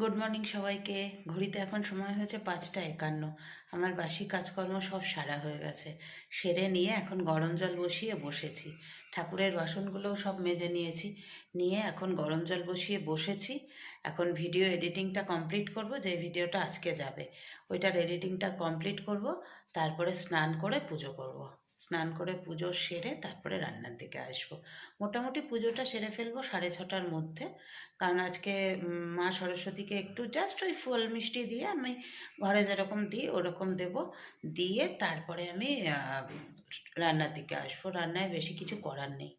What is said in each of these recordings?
Good morning সবাইকে। ঘড়িতে এখন সময় হয়েছে পাঁচটা একান্ন। আমার বাসি কাজকর্ম সব সারা হয়ে গেছে। সেরে নিয়ে এখন গরম জল বসিয়ে বসেছি। ঠাকুরের বাসনগুলোও সব মেজে নিয়েছি। নিয়ে এখন গরম জল বসিয়ে বসেছি। এখন ভিডিও এডিটিংটা কমপ্লিট করব, যে ভিডিওটা আজকে যাবে। ওইটার এডিটিংটা কমপ্লিট করব, তারপরে স্নান করে পুজো করব। স্নান করে পুজো সেরে তারপরে রান্নার দিকে আসব। মোটামুটি পুজোটা সেরে ফেলব সাড়ে ছটার মধ্যে। কারণ আজকে মা সরস্বতীকে একটু জাস্ট ওই ফল মিষ্টি দিয়ে আমি ঘরে যেরকম দিই ওরকম দেব। দিয়ে তারপরে আমি রান্নার দিকে আসব। রান্নায় বেশি কিছু করার নেই।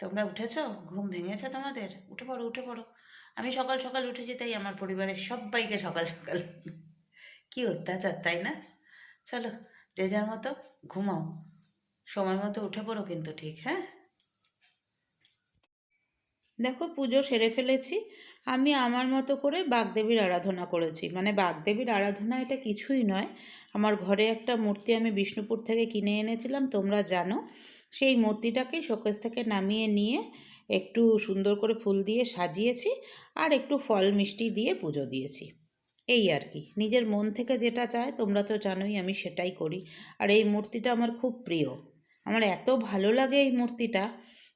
তোমরা উঠেছো? ঘুম ভেঙেছে তোমাদের? উঠে পড়ো উঠে পড়ো। আমি সকাল সকাল উঠেছি, তাই আমার পরিবারের সবাইকে সকাল সকাল। কি অত্যাচার, তাই না? চলো। যে যার মতো ঘুমাও। সময় মতো উঠে পড়ো কিন্তু ঠিক হ্যাঁ? দেখো পুজো সেরে ফেলেছি। আমি আমার মতো করে বাগদেবীর আরাধনা করেছি। মানে বাগদেবীর আরাধনা এটা কিছুই নয়। আমার ঘরে একটা মূর্তি আমি বিষ্ণুপুর থেকে কিনে এনেছিলাম, তোমরা জানো। সেই মূর্তিটাকে শোকেস থেকে নামিয়ে নিয়ে একটু সুন্দর করে ফুল দিয়ে সাজিয়েছি আর একটু ফল মিষ্টি দিয়ে পুজো দিয়েছি। এই আর কি। নিজের মন থেকে যেটা চায় তোমরা তো জানোই আমি সেটাই করি। আর এই মূর্তিটা আমার খুব প্রিয়। আমার এত ভালো লাগে এই মূর্তিটা।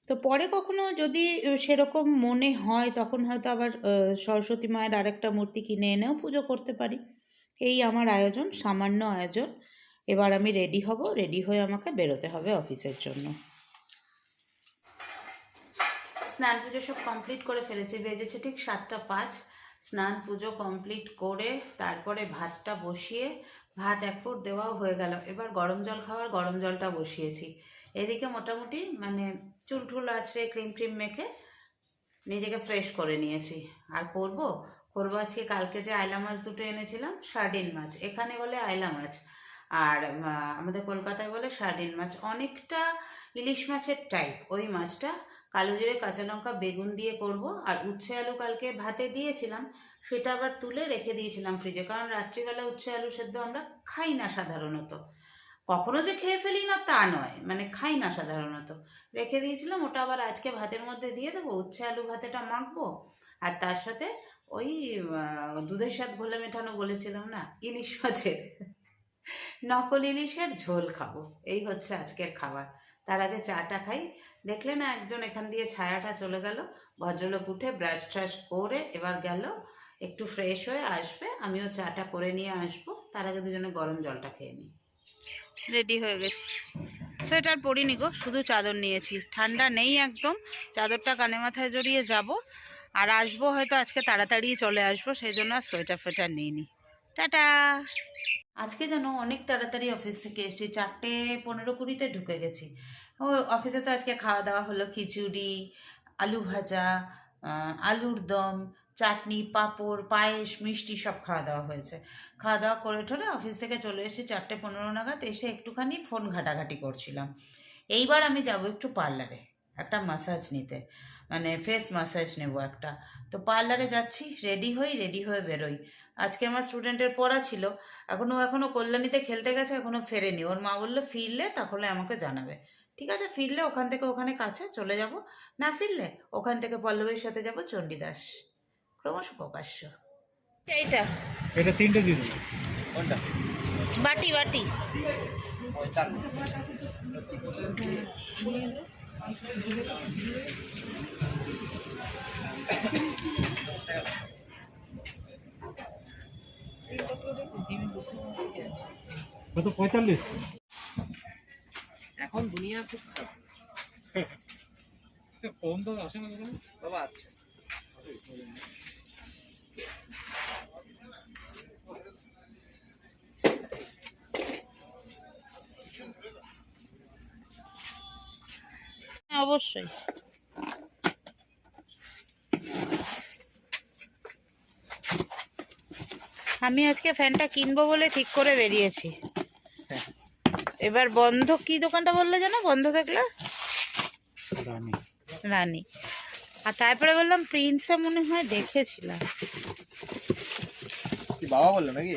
তো পরে কখনো যদি সেরকম মনে হয় তখন হয়তো আবার সরস্বতী মায়ের আরেকটা মূর্তি কিনে এনেও পুজো করতে পারি। এই আমার আয়োজন, সামান্য আয়োজন। এবার আমি রেডি হব, রেডি হয়ে আমাকে বেরোতে হবে অফিসের জন্য। স্নান পুজো সব কমপ্লিট করে ফেলেছি। বেজেছে ঠিক সাতটা পাঁচ। স্নান পুজো কমপ্লিট করে তারপরে ভাতটা বসিয়ে ভাত এক ফুট দেওয়াও হয়ে গেল। এবার গরম জল খাওয়ার গরম জলটা বসিয়েছি। এদিকে মোটামুটি মানে চুল টুল আছে ক্রিম ট্রিম মেখে নিজেকে ফ্রেশ করে নিয়েছি। আর করব? করব আজকে, কালকে যে আয়লা মাছ দুটো এনেছিলাম সার্ডিন মাছ। এখানে বলে আয়লা মাছ, আর আমাদের কলকাতায় বলে সার্ডিন মাছ। অনেকটা ইলিশ মাছের টাইপ ওই মাছটা কালো জিরে, কাঁচা লঙ্কা, বেগুন দিয়ে করব। আর উচ্ছে আলু কালকে ভাতে দিয়েছিলাম, সেটা আবার তুলে রেখে দিয়েছিলাম ফ্রিজে, কারণ রাত্রিবেলা উচ্ছে আলু সেদ্ধ আমরা খাই না সাধারণত। কখনো যে খেয়ে ফেলি না, তা নয় মানে খাই না সাধারণত। রেখে দিয়েছিলাম, ওটা আবার আজকে ভাতের মধ্যে দিয়ে দেবো, উচ্ছে আলু ভাতেটা মাখবো। আর তার সাথে ওই দুধের স্বাদ ঘোলে মেটানো বলেছিলাম না, ইলিশ মাছের। নকল ইলিশের ঝোল খাব, এই হচ্ছে আজকের খাবার। তার আগে চাটা খাই। দেখলে না একজন এখান দিয়ে ছায়াটা চলে গেল। ভদ্রলোক উঠে ব্রাশ ট্রাশ করে এবার গেল। একটু ফ্রেশ হয়ে আসবে। আমিও চাটা করে নিয়ে আসব। তার আগে দুজনে গরম জলটা খেয়ে নিই। রেডি হয়ে গেছি। সোয়েটার পরিনি গো, শুধু চাদর নিয়েছি। ঠান্ডা নেই একদম। চাদরটা কানে মাথায় জড়িয়ে যাব। আর আসব হয়তো আজকে তাড়াতাড়ি চলে আসব, সেই জন্য সোয়েটার ফোয়েটার নিইনি। টাটা। আজকে যেন অনেক তাড়াতাড়ি অফিস থেকে এসেছি, চারটে পনেরো কুড়িতে ঢুকে গেছি। ও অফিসে তো আজকে খাওয়া দাওয়া হলো, খিচুড়ি, আলু ভাজা আলুর দম, চাটনি, পাঁপড়, পায়েস, মিষ্টি সব খাওয়া দাওয়া হয়েছে। খাওয়া দাওয়া করে ঠোরে অফিস থেকে চলে এসেছি, চারটে পনেরো নাগাদ এসে একটুখানি ফোন ঘাটাঘাটি করছিলাম। এইবার আমি যাব একটু পার্লারে, একটা মাসাজ নিতে। মানে ফেস মাসাজ নেব একটা। তো পার্লারে যাচ্ছি রেডি হই রেডি হয়ে বেরোই। আজকে আমার স্টুডেন্টের পড়া ছিল এখনও এখনও কল্যাণীতে খেলতে গেছে এখনও ফেরেনি। ওর মা বলল ফিরলে তাহলে আমাকে জানাবে। ঠিক আছে ফিরলে ওখান থেকে ওখানে কাছে চলে যাব। না ফিরলে ওখান থেকে পল্লবীর সাথে যাব চণ্ডীদাস। ক্রমশ প্রকাশ্য। এইটা। এটা তিনটে কোনটা? বাটি বাটি। কত? পঁয়তাল্লিশ? এখন দুনিয়া খুব খারাপ। কম দাদা আসে না বাবা আসছে। অবশ্যই আমি আজকে ফ্যানটা কিনবো বলে ঠিক করে বেরিয়েছি এবার বন্ধ কি দোকানটা বললে যেন বন্ধ থাকলে রানি রানী আর তারপরে বললাম প্রিন্সে মনে হয় দেখেছিলাম বাবা বলল নাকি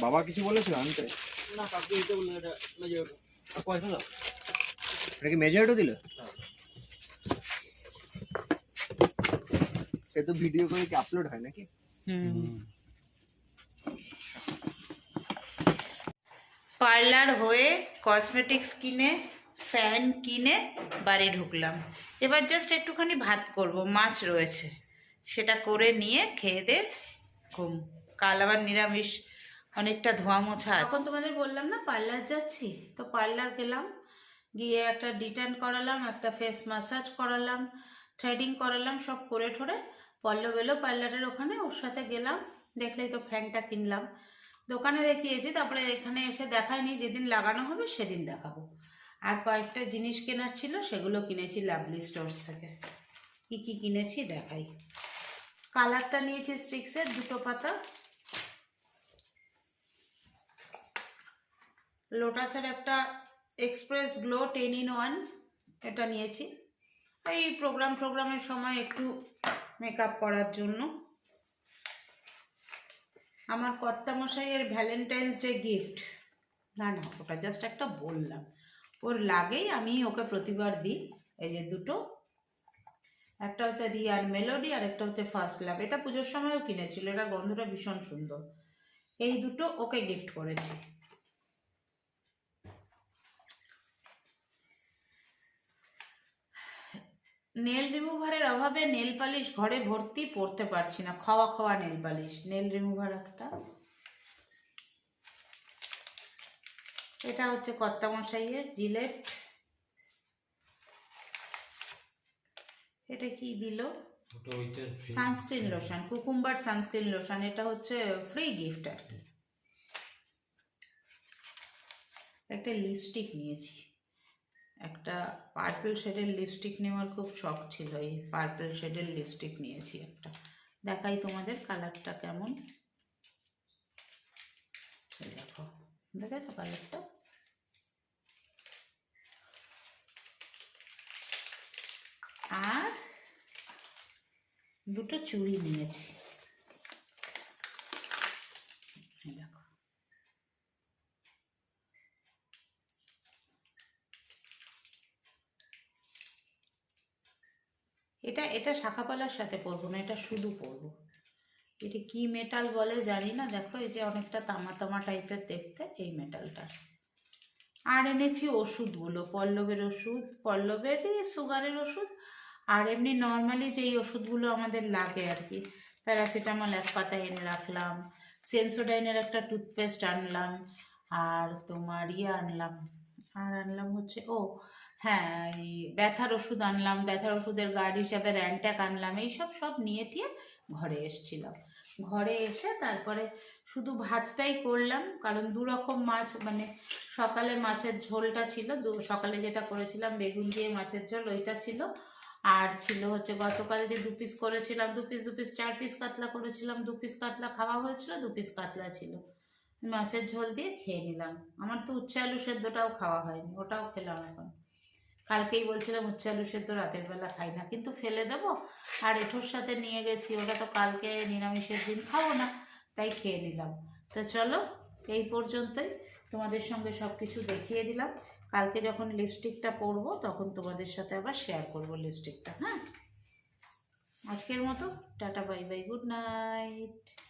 বাবা কিছু বলেছিল আনতে না কাকু দিতে বললেন এটা পয়সা দাও এটা কি মেজরিটও দিল? এ তো ভিডিও করে কি আপলোড হয় নাকি? হুম। পার্লার হয়ে কসমেটিক্স কিনে ফ্যান কিনে বাড়ি ঢুকলাম। এবার জাস্ট একটুখানি ভাত করব মাছ রয়েছে। সেটা করে নিয়ে খেয়ে দে ঘুম। কাল আবার নিরামিষ অনেকটা ধোয়া মোছা এখন তোমাদের বললাম না পার্লার যাচ্ছি। তো পার্লার গেলাম গিয়ে একটা ডিটেন করালাম, একটা ফেস ম্যাসাজ করালাম থ্রেডিং করালাম, সব করে ঠোরে পল্লব এলো পার্লারের ওখানে, ওর সাথে গেলাম, দেখলেই তো ফ্যানটা কিনলাম। দোকানে দেখিয়েছি, তারপরে এখানে এসে দেখায়নি, যেদিন লাগানো হবে সেদিন দেখাবো। আর কয়েকটা জিনিস কেনার ছিল, সেগুলো কিনেছি লাভলি স্টোর্স থেকে। কি কি কিনেছি দেখাই। কালারটা নিয়েছি স্টিক্সের দুটো পাতা। লোটাসের একটা express glow ten in one এটা নিয়েছি। এই প্রোগ্রাম প্রোগ্রামের সময় একটু মেকআপ করার জন্য। আমার কর্তামশাইয়ের ভ্যালেন্টাইন্স ডে গিফট না না, ওটা জাস্ট একটা বললাম। ওর লাগেই আমি ওকে প্রতিবার দিই। এই যে দুটো। একটা হচ্ছে রিয়ান মেলোডি আর একটা হচ্ছে ফার্স্ট লাভ এটা পুজোর সময়ও কিনেছিল। এটার গন্ধটা ভীষণ সুন্দর। এই দুটো ওকে গিফট করেছি। নেল রিমুভারের অভাবে নেল পালিশ ঘরে ভর্তি পড়তে পারছি না খাওয়া খাওয়া নেল পালিশ নেল রিমুভার একটা। এটা হচ্ছে কর্তামশাইয়ের জিলেট। এটা কি দিল? Sunscreen lotion cucumber sunscreen lotion এটা হচ্ছে ফ্রি গিফট আর কি। একটা লিপস্টিক নিয়েছি। একটা পার্পল শেডের লিপস্টিক নেওয়ার খুব শখ ছিল, এই পার্পল শেডের লিপস্টিক নিয়েছি একটা। দেখাই তোমাদের কালারটা কেমন। দেখো, দেখেছ কালারটা আর দুটো চুড়ি নিয়েছি এই দেখো এটা এটা শাখাপালার সাথে পরবো না, এটা শুধু পরবো। এটা কি মেটাল বলে জানি না, দেখো এই যে অনেকটা তামা তামা টাইপের দেখতে, এই মেটালটা আর এনেছি ওষুধগুলো, পল্লবের ওষুধ, পল্লবেরই সুগারের ওষুধ, আর এমনি নর্মালি যেই ওষুধগুলো আমাদের লাগে আর কি প্যারাসিটামল এক পাতা এনে রাখলাম সেন্সোডাইনের একটা টুথপেস্ট আনলাম, আর তোমার ইয়ে আনলাম, আর আনলাম হচ্ছে, ও হ্যাঁ এই ব্যথার ওষুধ আনলাম, ব্যথার ওষুধের গার্ড হিসাবে র্যান্ট্যাক আনলাম, এইসব সব নিয়ে টিয়ে ঘরে এসছিলাম ঘরে এসে তারপরে শুধু ভাতটাই করলাম, কারণ দু রকম মাছ মানে সকালে মাছের ঝোলটা ছিল, দু, সকালে যেটা করেছিলাম, বেগুন দিয়ে মাছের ঝোল, ওইটা ছিল। আর ছিল হচ্ছে গতকাল যে দু পিস করেছিলাম, দু পিস দু পিস চার পিস কাতলা করেছিলাম, দু পিস কাতলা খাওয়া হয়েছিল, দু পিস কাতলা ছিল। মাছের ঝোল দিয়ে খেয়ে নিলাম। আমার তো উচ্ছে আলু সেদ্ধটাও খাওয়া হয়নি, ওটাও খেলাম এখন। কালকেই বলছিলাম, উচ্ছে আলু সেদ্ধ, রাতের বেলা খাই না। কিন্তু ফেলে দেবো। আর এঠোর সাথে নিয়ে গেছি, ওটা তো কালকে নিরামিষের দিন, খাব না। তাই খেয়ে নিলাম। তো চলো, এই পর্যন্তই। তোমাদের সঙ্গে সব কিছু দেখিয়ে দিলাম। কালকে যখন লিপস্টিকটা পরবো, তখন তোমাদের সাথে আবার শেয়ার করব লিপস্টিকটা হ্যাঁ? আজকের মতো, tata, bye bye, good night.